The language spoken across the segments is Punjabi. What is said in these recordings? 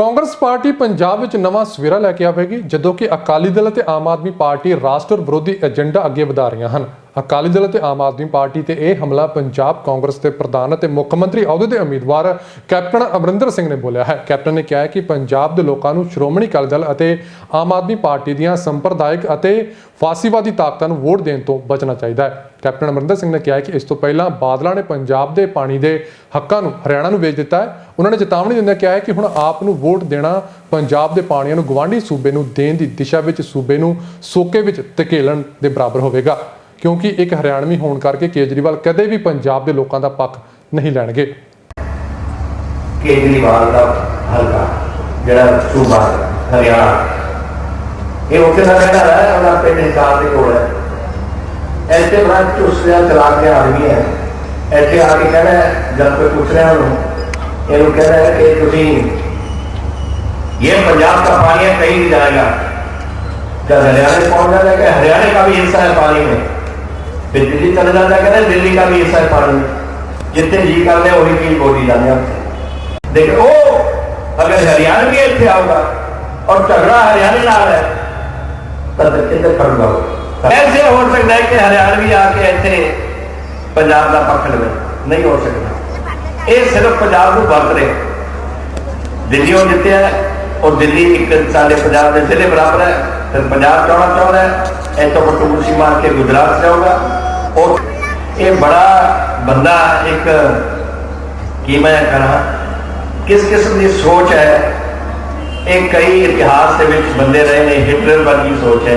ਕਾਂਗਰਸ ਪਾਰਟੀ ਪੰਜਾਬ ਵਿੱਚ ਨਵਾਂ ਸਵੇਰਾ ਲੈ ਕੇ ਆਵੇਗੀ, ਜਦੋਂ ਕਿ ਅਕਾਲੀ ਦਲ ਅਤੇ ਆਮ ਆਦਮੀ ਪਾਰਟੀ ਰਾਸ਼ਟਰ ਵਿਰੋਧੀ ਏਜੰਡਾ ਅੱਗੇ ਵਧਾ ਰਹੀਆਂ ਹਨ। ਅਕਾਲੀ ਦਲ ਅਤੇ ਆਮ ਆਦਮੀ ਪਾਰਟੀ ਤੇ ਇਹ ਹਮਲਾ ਪੰਜਾਬ ਕਾਂਗਰਸ ਦੇ ਪ੍ਰਧਾਨ ਅਤੇ ਮੁੱਖ ਮੰਤਰੀ ਅਹੁਦੇ ਦੇ ਉਮੀਦਵਾਰ ਕੈਪਟਨ ਅਮਰਿੰਦਰ ਸਿੰਘ ਨੇ ਬੋਲਿਆ ਹੈ। ਕੈਪਟਨ ਨੇ ਕਿਹਾ ਹੈ ਕਿ ਪੰਜਾਬ ਦੇ ਲੋਕਾਂ ਨੂੰ ਸ਼੍ਰੋਮਣੀ ਅਕਾਲੀ ਦਲ ਅਤੇ ਆਮ ਆਦਮੀ ਪਾਰਟੀ ਦੀਆਂ ਸੰਪਰਦਾਇਕ ਅਤੇ ਫਾਸੀਵਾਦੀ ਤਾਕਤਾਂ ਨੂੰ ਵੋਟ ਦੇਣ ਤੋਂ ਬਚਣਾ ਚਾਹੀਦਾ ਹੈ। ਕੈਪਟਨ ਅਮਰਿੰਦਰ ਸਿੰਘ ਨੇ ਕਿਹਾ ਕਿ ਇਸ ਤੋਂ ਪਹਿਲਾਂ ਬਾਦਲਾਂ ਨੇ ਪੰਜਾਬ ਦੇ ਪਾਣੀ ਦੇ ਹੱਕਾਂ ਨੂੰ ਹਰਿਆਣਾ ਨੂੰ ਵੇਚ ਦਿੱਤਾ ਹੈ। ਉਹਨਾਂ ਨੇ ਚੇਤਾਵਨੀ ਦਿੰਦਿਆਂ ਕਿਹਾ ਹੈ ਕਿ ਹੁਣ ਆਪ ਨੂੰ ਵੋਟ ਦੇਣਾ ਪੰਜਾਬ ਦੇ ਪਾਣੀਆਂ ਨੂੰ ਗਵਾਂਢੀ ਸੂਬੇ ਨੂੰ ਦੇਣ ਦੀ ਦਿਸ਼ਾ ਵਿੱਚ, ਸੂਬੇ ਨੂੰ ਸੋਕੇ ਵਿੱਚ ਧਕੇਲਣ ਦੇ ਬਰਾਬਰ ਹੋਵੇਗਾ। ਕਿਉਂਕਿ ਇੱਕ ਹਰਿਆਣਵੀ ਹੋਣ ਕਰਕੇ ਕੇਜਰੀਵਾਲ ਕਦੇ ਵੀ ਪੰਜਾਬ ਦੇ ਲੋਕਾਂ ਦਾ ਪੱਖ ਨਹੀਂ ਲੈਣਗੇ ਕੇਜਰੀਵਾਲ ਦਾ ਹਲਕਾ ਜਿਹੜਾ ਸੂਬਾ ਹੈ, ਹਰਿਆਣਾ ਇਹ ਉੱਥੇ ਦਾ ਰਹਿਣਾ ਹੈ ਉਹਦਾ ਪਿੰਡ ਹਿਸਾਬ ਦੇ ਕੋਲ ਹੈ ਇੱਥੇ ਬੜਾ ਚੁਸਲਿਆ ਚਲਾ ਕੇ ਆਦਮੀ ਹੈ ਇੱਥੇ ਆ ਕੇ ਕਹਿੰਦਾ ਹੈ, ਜਦ ਕੋਈ ਪੁੱਛ ਰਿਹਾ ਉਹਨੂੰ ਇਹਨੂੰ ਕਹਿੰਦਾ ਹੈ ਕਿ ਤੁਸੀਂ ਇਹ पंजाब का पानी है कहीं नहीं जाएगा जब हरियाणा पहुंच जाता है कि हरियाणा का भी हिस्सा है पानी में फिर दिल्ली चले जाता है कहते हैं दिल्ली का भी हिस्सा है पानी में जितने जी करते हैं वही चीज बोली जाते हैं देखो ओ अगर हरियाणा भी ਇੱਥੇ ਆਊਗਾ ਔਰ ਝਗੜਾ ਹਰਿਆਣੇ ਨਾਲ ਹੈ ਤਾਂ ਕਿਤੇ ਫਰਕ ਆਊਗਾ ਐਸੇ ਹੋ ਸਕਦਾ ਹੈ ਕਿ ਹਰਿਆਣਵੀ ਆ ਕੇ ਇੱਥੇ ਪੰਜਾਬ ਦਾ ਪੱਖ ਲਵੇ ਨਹੀਂ ਹੋ ਸਕਦਾ ਇਹ ਸਿਰਫ ਪੰਜਾਬ ਨੂੰ ਵਰਤ ਰਿਹਾ ਦਿੱਲੀੋਂ ਜਿੱਤਿਆ ਉਹ ਦਿੱਲੀ ਇੱਕ ਸਾਡੇ ਪੰਜਾਬ ਦੇ ਜ਼ਿਲ੍ਹੇ ਬਰਾਬਰ ਹੈ ਫਿਰ ਪੰਜਾਬ ਚਾਹਣਾ ਚਾਹੁੰਦਾ ਹੈ ਇੱਥੋਂ ਬਟੂਰ ਸੀ ਮਾਰ ਕੇ ਗੁਜਰਾਤ ਜਾਊਗਾ ਉਹ ਇਹ ਬੜਾ ਬੰਦਾ ਇੱਕ, ਕੀ ਮੈਂ ਕਰਾਂ? ਕਿਸ ਕਿਸਮ ਦੀ ਸੋਚ ਹੈ? ਇਹ ਕਈ ਇਤਿਹਾਸ ਦੇ ਵਿੱਚ ਬੰਦੇ ਰਹੇ ਨੇ ਹਿਟਲਰ ਵਰਗੀ ਸੋਚ ਹੈ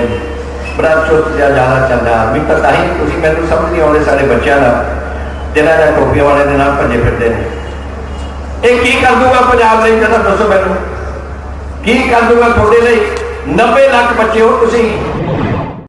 ਬੜਾ ਚੁੱਪ ਜਿਹਾ, ਜ਼ਿਆਦਾ ਚੱਲਦਾ ਆਦਮੀ ਤਾਂ ਤਾਂ ਹੀ ਤੁਸੀਂ ਮੈਨੂੰ ਸਮਝ ਨਹੀਂ ਆਉਂਦੇ ਸਾਡੇ ਬੱਚਿਆਂ ਦਾ ਜਿਹਨਾਂ ਦਾ ਟੋਪੀਆਂ ਵਾਲੇ ਦੇ ਨਾਲ ਭੱਜੇ ਫਿਰਦੇ ਨੇ। ਇਹ ਕੀ ਕਰ ਦੂਗਾ ਪੰਜਾਬ ਲਈ? ਜਰਾ ਦੱਸੋ ਮੈਨੂੰ। ਕੀ ਕਰ ਦੂਗਾ ਤੁਹਾਡੇ ਲਈ? 90 ਲੱਖ ਬੱਚੇ ਹੋ ਤੁਸੀਂ।